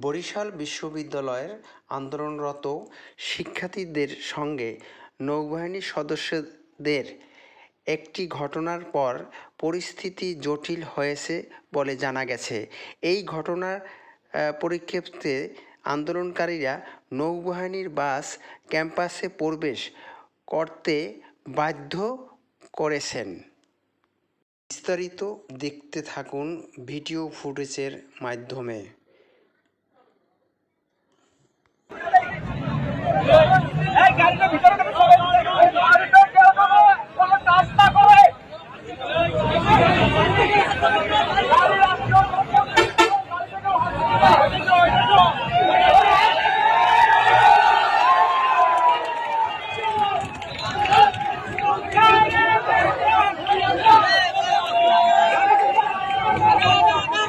বরিশাল বিশ্ববিদ্যালয়ের আন্দোলনরত শিক্ষার্থীদের সঙ্গে নৌবাহিনীর সদস্যদের একটি ঘটনার পর পরিস্থিতি জটিল হয়েছে বলে জানা গেছে। এই ঘটনার পরিপ্রেক্ষিতে আন্দোলনকারীরা নৌবাহিনীর বাস ক্যাম্পাসে প্রবেশ করতে বাধ্য করেছেন। বিস্তারিত দেখতে থাকুন ভিডিও ফুটেজের মাধ্যমে।